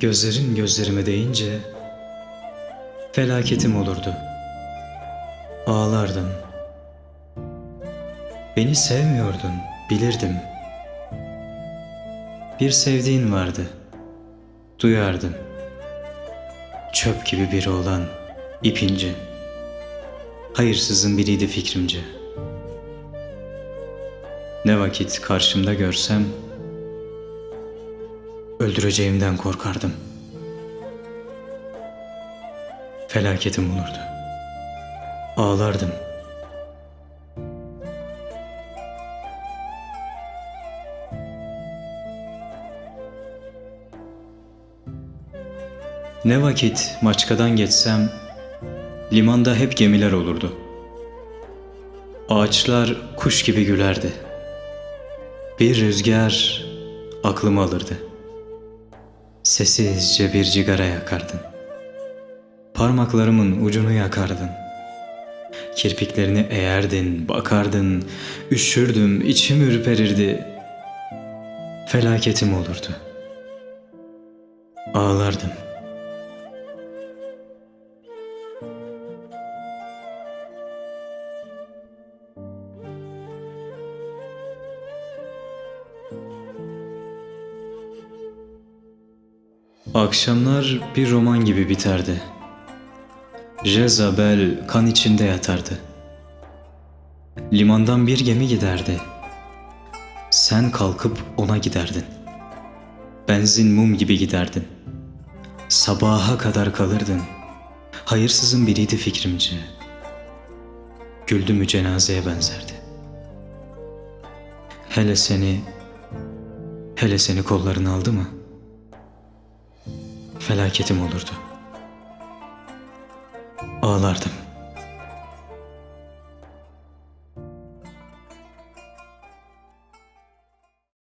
Gözlerin gözlerime değince felaketim olurdu. Ağlardım. Beni sevmiyordun, bilirdim. Bir sevdiğin vardı. Duyardım. Çöp gibi biri olan ipince. Hayırsızın biriydi fikrimce. Ne vakit karşımda görsem öldüreceğimden korkardım. Felaketim olurdu. Ağlardım. Ne vakit Maçka'dan geçsem limanda hep gemiler olurdu. Ağaçlar kuş gibi gülerdi. Bir rüzgar aklımı alırdı. Sessizce bir cigara yakardın. Parmaklarımın ucunu yakardın. Kirpiklerini eğerdin, bakardın. Üşürdüm, içim ürperirdi. Felaketim olurdu. Ağlardım. Akşamlar bir roman gibi biterdi. Jezabel kan içinde yatardı. Limandan bir gemi giderdi. Sen kalkıp ona giderdin. Benzin mum gibi giderdin. Sabaha kadar kalırdın. Hayırsızın biriydi fikrimce. Güldü mü cenazeye benzerdi. Hele seni, hele seni kollarına aldı mı? Felaketim olurdu. Ağlardım.